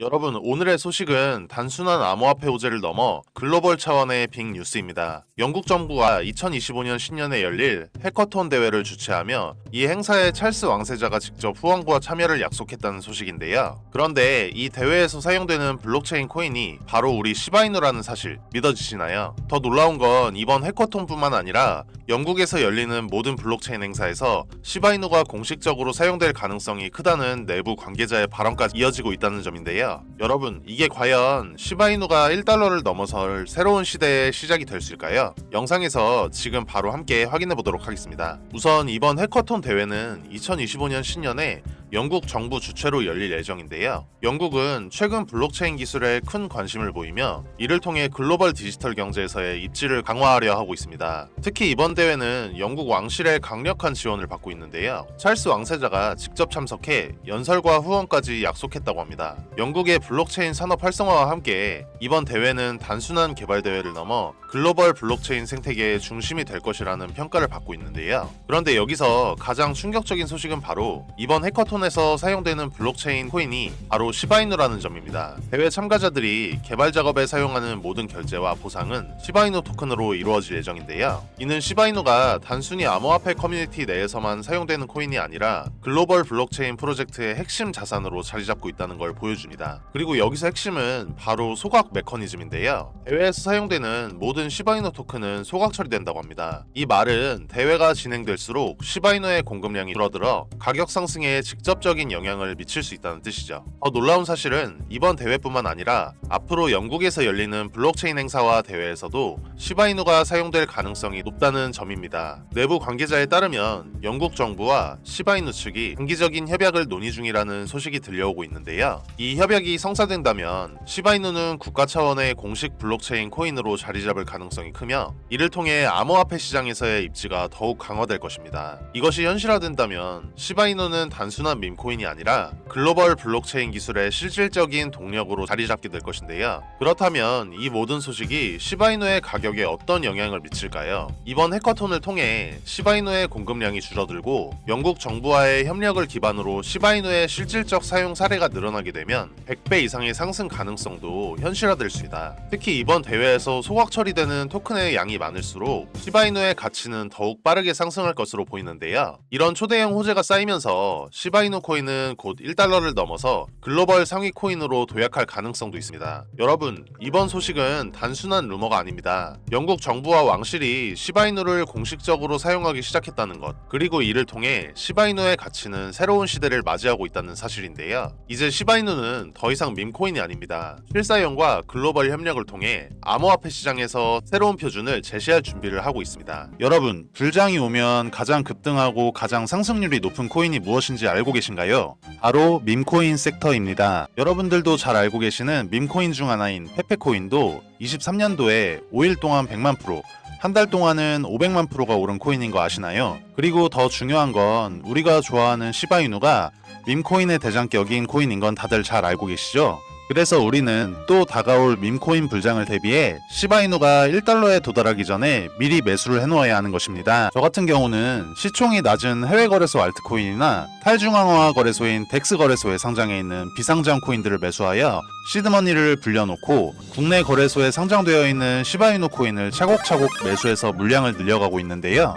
여러분, 오늘의 소식은 단순한 암호화폐 호재를 넘어 글로벌 차원의 빅 뉴스입니다. 영국 정부가 2025년 신년에 열릴 해커톤 대회를 주최하며 이 행사에 찰스 왕세자가 직접 후원과 참여를 약속했다는 소식인데요. 그런데 이 대회에서 사용되는 블록체인 코인이 바로 우리 시바이누라는 사실 믿어지시나요? 더 놀라운 건 이번 해커톤뿐만 아니라 영국에서 열리는 모든 블록체인 행사에서 시바이누가 공식적으로 사용될 가능성이 크다는 내부 관계자의 발언까지 이어지고 있다는 점인데요. 여러분, 이게 과연 시바이누가 1달러를 넘어설 새로운 시대의 시작이 될수 있을까요? 영상에서 지금 바로 함께 확인해 보도록 하겠습니다. 우선 이번 해커톤 대회는 2025년 신년에 영국 정부 주최로 열릴 예정인데요. 영국은 최근 블록체인 기술에 큰 관심을 보이며 이를 통해 글로벌 디지털 경제에서의 입지를 강화하려 하고 있습니다. 특히 이번 대회는 영국 왕실의 강력한 지원을 받고 있는데요. 찰스 왕세자가 직접 참석해 연설과 후원까지 약속했다고 합니다. 영국의 블록체인 산업 활성화와 함께 이번 대회는 단순한 개발 대회를 넘어 글로벌 블록체인 생태계의 중심이 될 것이라는 평가를 받고 있는데요. 그런데 여기서 가장 충격적인 소식은 바로 이번 해커톤 에서 사용되는 블록체인 코인이 바로 시바이누라는 점입니다. 대회 참가자들이 개발 작업에 사용하는 모든 결제와 보상은 시바이누 토큰으로 이루어질 예정인데요. 이는 시바이누가 단순히 암호화폐 커뮤니티 내에서만 사용되는 코인이 아니라 글로벌 블록체인 프로젝트의 핵심 자산으로 자리 잡고 있다는 걸 보여줍니다. 그리고 여기서 핵심은 바로 소각 메커니즘인데요. 대회에서 사용되는 모든 시바이누 토큰은 소각 처리된다고 합니다. 이 말은 대회가 진행될수록 시바이누의 공급량이 줄어들어 가격 상승에 직접 적인 영향을 미칠 수 있다는 뜻이죠. 더 놀라운 사실은 이번 대회뿐만 아니라 앞으로 영국에서 열리는 블록체인 행사와 대회에서도 시바이누가 사용될 가능성이 높다는 점입니다. 내부 관계자에 따르면 영국 정부와 시바이누 측이 장기적인 협약을 논의 중이라는 소식이 들려오고 있는데요. 이 협약이 성사된다면 시바이누는 국가 차원의 공식 블록체인 코인으로 자리 잡을 가능성이 크며 이를 통해 암호화폐 시장에서의 입지가 더욱 강화될 것입니다. 이것이 현실화된다면 시바이누는 단순한 밈코인이 아니라 글로벌 블록체인 기술의 실질적인 동력으로 자리 잡게 될 것인데요. 그렇다면 이 모든 소식이 시바이누의 가격에 어떤 영향을 미칠까요? 이번 해커톤을 통해 시바이누의 공급량이 줄어들고 영국 정부와의 협력을 기반으로 시바이누의 실질적 사용 사례가 늘어나게 되면 100배 이상의 상승 가능성도 현실화될 수 있다. 특히 이번 대회에서 소각 처리되는 토큰의 양이 많을수록 시바이누의 가치는 더욱 빠르게 상승할 것으로 보이는데요. 이런 초대형 호재가 쌓이면서 시바이누 코인은 곧 1달러를 넘어서 글로벌 상위 코인으로 도약할 가능성도 있습니다. 여러분, 이번 소식은 단순한 루머가 아닙니다. 영국 정부와 왕실이 시바이누를 공식적으로 사용하기 시작했다는 것, 그리고 이를 통해 시바이누의 가치는 새로운 시대를 맞이하고 있다는 사실인데요. 이제 시바이누는 더 이상 밈코인이 아닙니다. 실사용과 글로벌 협력을 통해 암호화폐 시장에서 새로운 표준을 제시할 준비를 하고 있습니다. 여러분, 불장이 오면 가장 급등하고 가장 상승률이 높은 코인이 무엇인지 알고 계신가요? 바로 밈코인 섹터입니다. 여러분들도 잘 알고 계시는 밈코인 중 하나인 페페코인도 23년도에 5일 동안 100만 프로, 한 달 동안은 500만 프로가 오른 코인인 거 아시나요? 그리고 더 중요한 건 우리가 좋아하는 시바이누가 밈코인의 대장격인 코인인 건 다들 잘 알고 계시죠? 그래서 우리는 또 다가올 밈코인 불장을 대비해 시바이누가 1달러에 도달하기 전에 미리 매수를 해놓아야 하는 것입니다. 저 같은 경우는 시총이 낮은 해외 거래소 알트코인이나 탈중앙화 거래소인 덱스 거래소에 상장해 있는 비상장 코인들을 매수하여 시드머니를 불려놓고 국내 거래소에 상장되어 있는 시바이누 코인을 차곡차곡 매수해서 물량을 늘려가고 있는데요.